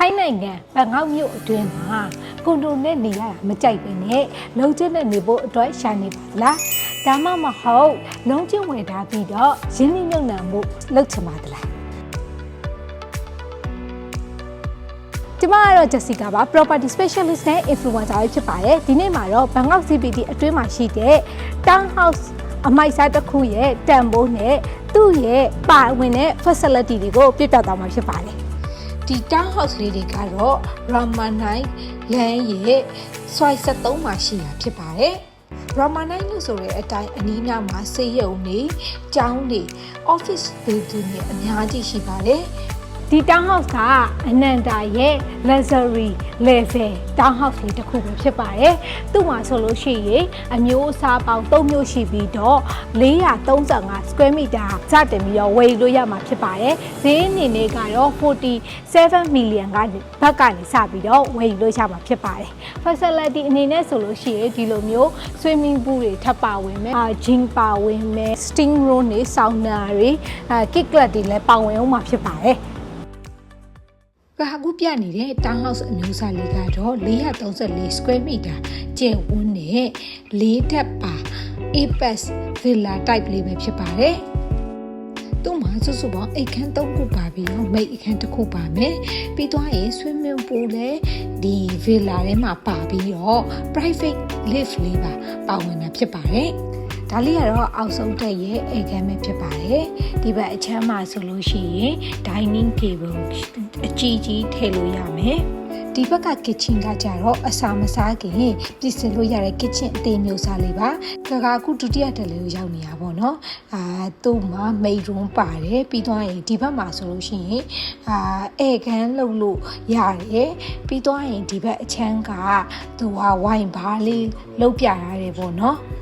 ထိုင်းနိုင်ငံဘန်ကောက်မြို့အတွင်းမှာကွန်ဒိုနဲ့နေရတာမကြိုက်ပဲနဲ့လုံးကျင်းနဲ့နေဖို့အတွက်ရှာနေပါလားဒါမှမဟုတ်လုံးကျင်းဝယ်ထားပြီးတော့ရင်းနှီးမြှုပ်နှံမှုလုပ်ချင်ပါသလားကျမကတော့ Jessica ပါ property specialist နဲ့ influencer ပဲဖြစ်ပါတယ်ဒီနေ့မှာတော့ Bangkok CBD အတွင်းမှာရှိတဲ့ townhouse အမိုက်စားတစ်ခုရဲ့တန်ဖိုးနဲ့သူ့ရဲ့ပါဝင်တဲ့ facility တွေကိုပြပြသွားမှာဖြစ်ပါတယ် ဒီ townhouse လေးတွေကတော့ Ramanai လမ်းရဲ့ swipe 73မှာရှိတာဖြစ်ပါတယ် Ramanai လို့ဆိုတဲ့အတိုင်းအနီးနားမှာစေယုံနေကျောင်းတွေ office building တွေအများကြီးရှိပါတယ် ဒီ townhouse ကအနန္တာရဲ့ luxury level townhouse လေးတစ်ခုပဲဖြစ်ပါတယ်။သူ့မှာဆိုလို့ရှိရင်အမျိုးအစားပေါင်း၃မျိုးရှိပြီးတော့435 square meter စတင်ပြီးတော့ဝယ်ယူလို့ရမှာဖြစ်ပါတယ်။ဈေးအနေနဲ့ကတော့47 million ကနေဘက်ကနေစပြီးတော့ဝယ်ယူလို့ရမှာဖြစ်ပါတယ်။ facility အနေနဲ့ဆိုလို့ရှိရင်ဒီလိုမျိုး swimming pool တွေထပ်ပါဝင်မယ်။အာ gym ပါဝင်မယ်။ steam room တွေ sauna တွေအဲ kick club တွေလည်းပါဝင်အောင်မှာဖြစ်ပါတယ်။ ကအခုပြနေတဲ့ townhouse အမျိုးအစားလေးကတော့434 square meter ကျယ်ဝန်းနဲ့၄ထပ်ပါ Apex villa type လေးပဲဖြစ်ပါတယ်။သူ့မှာစုစုပေါင်းအိတ်ခမ်း၃ခုပါပြီးတော့မိတ်အခန်းတစ်ခုပါမယ်။ပြီးသွားရင် swimming pool လည်းဒီ villa ထဲမှာပါပြီးတော့ private lift လေးပါပါဝင်တာဖြစ်ပါတယ်။ ဒါလေးကတော့အောက်ဆုံးတက်ရဲ့အိတ်ခမ်းပဲဖြစ်ပါတယ်။ဒီဘက်အချမ်းမှာဆိုလို့ရှိရင် dining table အကြီးကြီးထည့်လို့ရမယ်။ဒီဘက်က kitchen ကကြတော့အစာမစားခင်ပြင်ဆင်လို့ရတဲ့ kitchen အသေးမျိုးစားလေးပါ။ကကအခုဒုတိယတက်လေးကိုရောက်နေတာပေါ့နော်။အာသူ့မှာ main room ပါတယ်ပြီးသွားရင်ဒီဘက်မှာဆိုလို့ရှိရင်အာဧကန်လုပ်လို့ရတယ်။ပြီးသွားရင်ဒီဘက်အချမ်းကသူကဝိုင်ဘားလေးလုပ်ပြရတယ်ပေါ့နော်။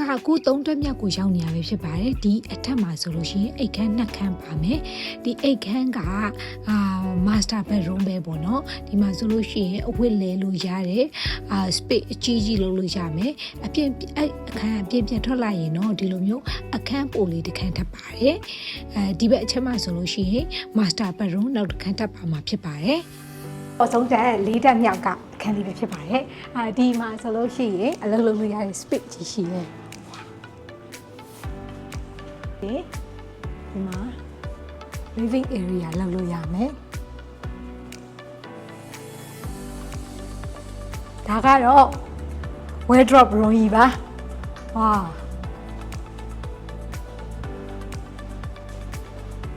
ကကကူသုံးတက်မြတ်ကိုရောက်နေရပဲဖြစ်ပါတယ်ဒီအထက်မှာဆိုလို့ရှိရင်အိတ်ခမ်းနှစ်ခမ်းပါမယ်ဒီအိတ်ခမ်းကအာမာစတာဘက်ရုံးပဲပေါ့နော်ဒီမှာဆိုလို့ရှိရင်အဝတ်လဲလို့ရတယ်အာစပိတ်အကြီးကြီးလုပ်လို့ရမယ်အပြင်အဲ့အခန်းအပြင်ပြန်ထွက်လာရင်တော့ဒီလိုမျိုးအခန်းပိုလေးတစ်ခန်းထပ်ပါတယ်အဲဒီဘက်အချက်မှာဆိုလို့ရှိရင်မာစတာဘက်ရုံးနောက်တစ်ခန်းထပ်ပါမှာဖြစ်ပါတယ်အဆုံးတက်လေးတက်မြောက်ကအခန်းလေးပဲဖြစ်ပါတယ်။အာဒီမှာဆိုလို့ရှိရင်အလုပ်လုပ်လို့ရတဲ့ space ကြီးရှိတယ်။ ဒီဒီမှာ living area လောက်လို့ရမယ်။ဒါကတော့ wardrobe room ကြီးပါ။ဝါ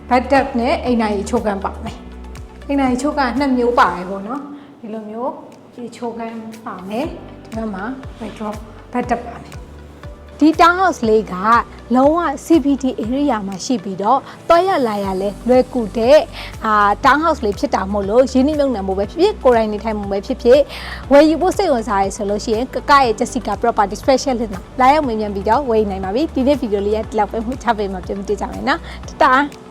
bathtub နဲ့အိမ်နိုင်ချိုးကန်ပါမယ်။အိမ်နိုင်ချိုးကန်နှစ်မျိုးပါတယ်ပေါ့နော်။ဒီလိုမျိုးဒီချိုးကန်ပါမယ်။ဒီဘက်မှာ wardrobe bathtub ပါမယ်။ ဒီ townhouse လေးကလုံးဝ CBD area မှာရှိပြီးတော့တွားရလာရလဲလွယ်ကူတဲ့အာ townhouse လေးဖြစ်တာမို့လို့ရင်းနှီးမြှုပ်နှံမှုပဲဖြစ်ဖြစ်ကိုယ်တိုင်နေထိုင်မှုပဲဖြစ်ဖြစ်ဝယ်ယူဖို့စိတ်ဝင်စားရဆိုလို့ရှိရင်ကကရဲ့ Jessica Property Specialist မှာလာရောက်မြင်မြန်ပြီးတော့ဝယ်ယူနိုင်ပါပြီဒီနေ့ဗီဒီယိုလေးရဒီလောက်ပဲမှတ်ထားပေးမှာပြည့်မတွေ့ကြမယ်နော်တတား